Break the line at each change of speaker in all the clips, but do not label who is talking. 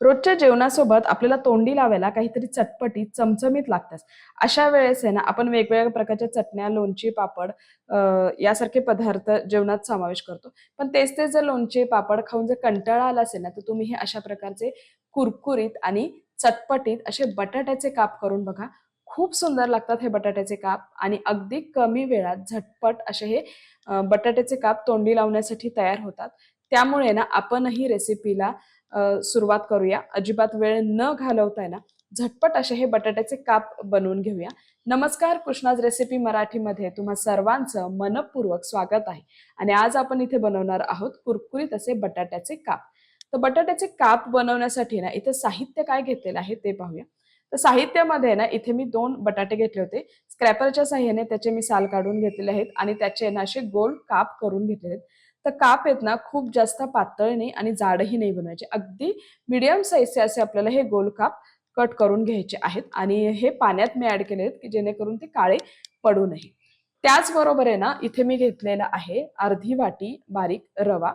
रोजच्या जेवणासोबत आपल्याला तोंडी लावायला काहीतरी चटपटी चमचमीत लागतात अशा वेळेस आहे ना आपण वेगवेगळ्या प्रकारच्या चटण्या लोणची पापड यासारखे पदार्थ जेवणात समावेश करतो. पण तेच तेच जर लोणचे पापड खाऊन जर कंटाळा आला असेल ना तर तुम्ही हे अशा प्रकारचे कुरकुरीत आणि चटपटीत असे बटाट्याचे काप करून बघा. खूप सुंदर लागतात हे बटाट्याचे काप आणि अगदी कमी वेळात झटपट असे हे बटाट्याचे काप तोंडी लावण्यासाठी तयार होतात. त्यामुळे ना आपणही रेसिपीला सुरुवात करूया. अजिबात वेळ न घालवताय ना झटपट असे हे बटाट्याचे काप बनवून घेऊया. नमस्कार कृष्णाज रेसिपी मराठीमध्ये तुम्हा सर्वांचं मनपूर्वक स्वागत आहे. आणि आज आपण इथे बनवणार आहोत कुरकुरीत असे बटाट्याचे काप. तर बटाट्याचे काप बनवण्यासाठी ना इथे साहित्य काय घेतलेलं आहे ते पाहूया. तर साहित्यामध्ये ना इथे मी दोन बटाटे घेतले होते. स्क्रॅपरच्या साह्याने त्याचे मी साल काढून घेतलेले आहेत आणि त्याचे ना असे गोल काप करून घेतलेले आहेत. तर काप आहेत ना खूप जास्त पातळ नाही आणि जाडही नाही बनवायचे. अगदी मिडियम साईजचे असे आपल्याला हे गोल काप कट करून घ्यायचे आहेत आणि हे पाण्यात मी ऍड केले आहेत की जेणेकरून ते काळे पडू नये. त्याचबरोबर आहे ना इथे मी घेतलेला आहे अर्धी वाटी बारीक रवा.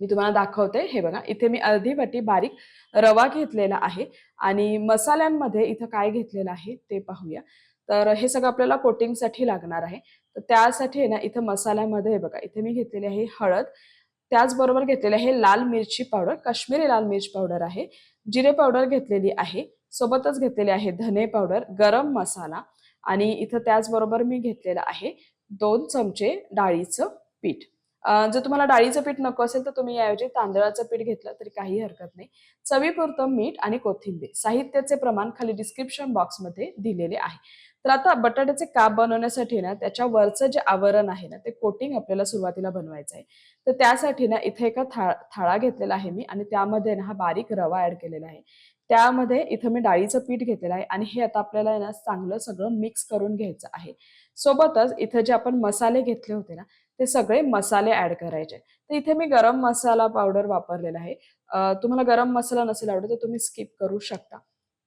मी तुम्हाला दाखवते. हे बघा इथे मी अर्धी वाटी बारीक रवा घेतलेला आहे आणि मसाल्यांमध्ये इथं काय घेतलेलं आहे ते पाहूया. तर हे सगळं आपल्याला कोटिंगसाठी लागणार आहे. तर त्यासाठी आहे ना इथं मसाल्यामध्ये बघा इथे मी घेतलेली आहे हळद. त्याचबरोबर घेतलेली आहे लाल मिरची पावडर काश्मीरी लाल मिरची पावडर आहे जिरे पावडर घेतलेली आहे सोबतच घेतलेली आहे धने पावडर गरम मसाला आणि इथं त्याचबरोबर मी घेतलेलं आहे दोन चमचे डाळीचं पीठ. जर तुम्हाला डाळीचं पीठ नको असेल तर तुम्ही याऐवजी तांदळाचं पीठ घेतलं तरी काही हरकत नाही. चवीपुरतं मीठ आणि कोथिंबीर साहित्याचे प्रमाण खाली डिस्क्रिप्शन बॉक्समध्ये दिलेले आहे. तर आता बटाट्याचे काप बनवण्यासाठी ना त्याच्या वरचं जे आवरण आहे ना ते कोटिंग आपल्याला सुरुवातीला बनवायचं आहे. तर त्यासाठी ना इथे एका था थाळा घेतलेला आहे मी आणि त्यामध्ये ना हा बारीक रवा ऍड केलेला आहे. त्यामध्ये इथं मी डाळीचं पीठ घेतलेलं आहे आणि हे आता आपल्याला ना चांगलं सगळं मिक्स करून घ्यायचं आहे. सोबतच इथं जे आपण मसाले घेतले होते ना ते सगळे मसाले ऍड करायचे. तर इथे मी गरम मसाला पावडर वापरलेला आहे. तुम्हाला गरम मसाला नसेल आवडत तर तुम्ही स्किप करू शकता.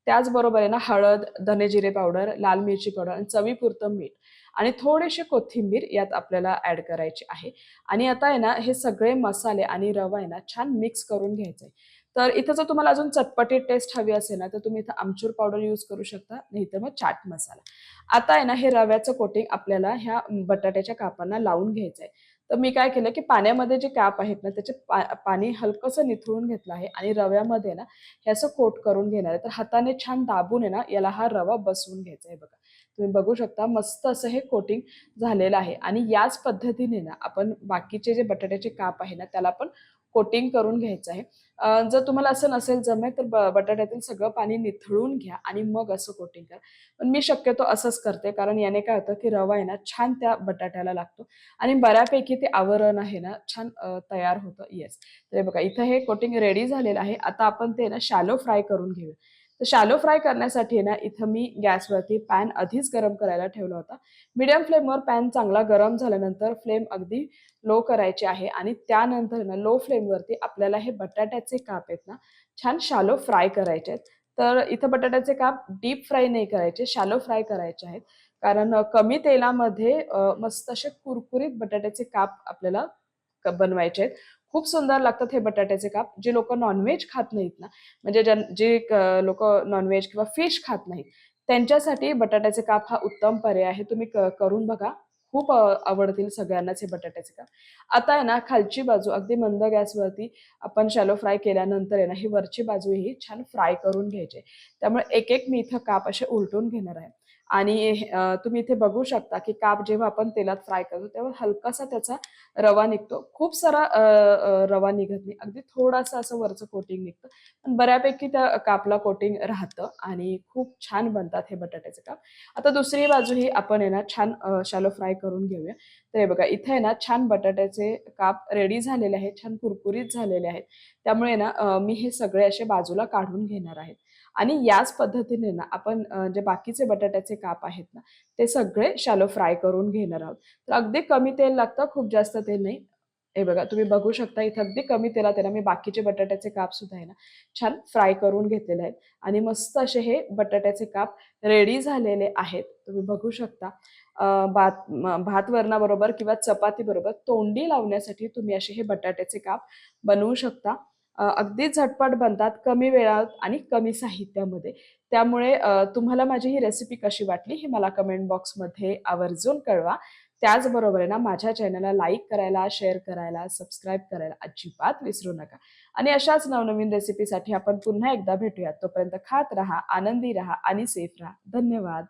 त्याचबरोबर आहे ना हळद धने जिरे पावडर लाल मिरची पावडर आणि चवीपुरतं मीठ आणि थोडेसे कोथिंबीर यात आपल्याला ऍड करायची आहे. आणि आता आहे ना हे सगळे मसाले आणि रवा आहे ना छान मिक्स करून घ्यायचे. तर इथं जर तुम्हाला अजून चटपटी टेस्ट हवी असेल ना तर तुम्ही इथं आमचूर पावडर यूज करू शकता. नाहीतर मग चाट मसाला. आता आहे ना हे रव्याचं कोटिंग आपल्याला ह्या बटाट्याच्या कापांना लावून घ्यायचं आहे तर मी काय केलं की पाण्यामध्ये जे काप आहेत ना त्याचे पा पाणी हलकंसं निथळून घेतलं आहे. आणि रव्यामध्ये ना हे असं कोट करून घेणार आहे. तर हाताने छान दाबून आहे ना याला हा रवा बसवून घ्यायचा आहे बघा. तुम्ही बघू शकता मस्त असं हे कोटिंग झालेलं आहे. आणि याच पद्धतीने ना आपण बाकीचे जे बटाट्याचे काप आहे ना त्याला पण कोटिंग करून घ्यायचं आहे. जर तुम्हाला असं नसेल जमे तर बटाट्यातील सगळं पाणी निथळून घ्या आणि मग असं कोटिंग करा. पण मी शक्यतो असंच करते कारण याने काय होतं की रवा आहे ना छान त्या बटाट्याला लागतो. आणि बऱ्यापैकी ते आवरण आहे ना छान तयार होतं. येस तर बघा इथं हे कोटिंग रेडी झालेलं आहे. आता आपण ते ना शॅलो फ्राय करून घेऊया. तर शॅलो फ्राय करण्यासाठी आहे ना इथं मी गॅसवरती पॅन आधीच गरम करायला ठेवला होता. मिडियम फ्लेमवर पॅन चांगला गरम झाल्यानंतर फ्लेम अगदी लो करायची आहे आणि त्यानंतर ना लो फ्लेमवरती आपल्याला हे बटाट्याचे काप आहेत ना छान शालो फ्राय करायचे आहेत. तर इथं बटाट्याचे काप डीप फ्राय नाही करायचे शालो फ्राय करायचे आहेत. कारण कमी तेलामध्ये मस्त असे कुरकुरीत बटाट्याचे काप आपल्याला बनवायचे आहेत. खूप सुंदर लागतात हे बटाट्याचे काप जे लोक नॉनव्हेज खात नाहीत ना. म्हणजे ज्यां- जे लोक नॉनव्हेज किंवा फिश खात नाहीत त्यांच्यासाठी बटाट्याचे काप हा उत्तम पर्याय आहे. तुम्ही क- करून बघा. खूप आवडतील सगळ्यांनाच हे बटाट्याचे काप आता आहे ना खालची बाजू अगदी मंद गॅसवरती आपण शॅलो फ्राय केल्यानंतर आहे ना ही वरची बाजू ही छान फ्राय करून घ्यायची त्यामुळे एक एक मी इथं काप असे उलटून घेणार आहे. आणि तुम्ही इथे बघू शकता की काप जेव्हा आपण तेलात फ्राय करतो तेव्हा हलकासा त्याचा रवा निघतो. खूप सारा रवा निघत नाही. अगदी थोडासा असं वरचं कोटिंग निघतं. पण बऱ्यापैकी त्या कापला कोटिंग राहतं आणि खूप छान बनतात हे बटाट्याचे काप. आता दुसरी बाजू ही आपण आहे ना छान शॅलो फ्राय करून घेऊया. तर हे बघा इथे आहे ना छान बटाट्याचे काप रेडी झालेले आहेत छान कुरकुरीत झालेले आहेत. त्यामुळे ना मी हे सगळे असे बाजूला काढून घेणार आहेत आणि याच पद्धतीने ना आपण जे बाकीचे बटाट्याचे काप आहेत ना ते सगळे शॅलो फ्राय करून घेणार आहोत. तर अगदी कमी तेल लागतं खूप जास्त तेल नाही. हे बघा तुम्ही बघू शकता इथे अगदी कमी तेलात आहे ना मी बाकीचे बटाट्याचे काप सुद्धा आहे ना छान फ्राय करून घेतलेले आहेत आणि मस्त असे हे बटाट्याचे काप रेडी झालेले आहेत तुम्ही बघू शकता भात भात वरणाबरोबर किंवा चपाती बरोबर तोंडी लावण्यासाठी तुम्ही असे हे बटाट्याचे काप बनवू शकता अगदी झटपट बनतात, कमी वेळात आणि कमी साहित्यामध्ये. त्यामुळे तुम्हाला माझी ही रेसिपी कशी वाटली हे मला कमेंट बॉक्समध्ये आवर्जून कळवा. त्याचबरोबर आहे ना माझ्या चॅनलला लाईक करायला, शेअर करायला, सबस्क्राईब करायला अजिबात विसरू नका. आणि अशाच नवनवीन रेसिपीसाठी आपण पुन्हा एकदा भेटूयात. तोपर्यंत खात राहा, आनंदी राहा आणि सेफ राहा. धन्यवाद.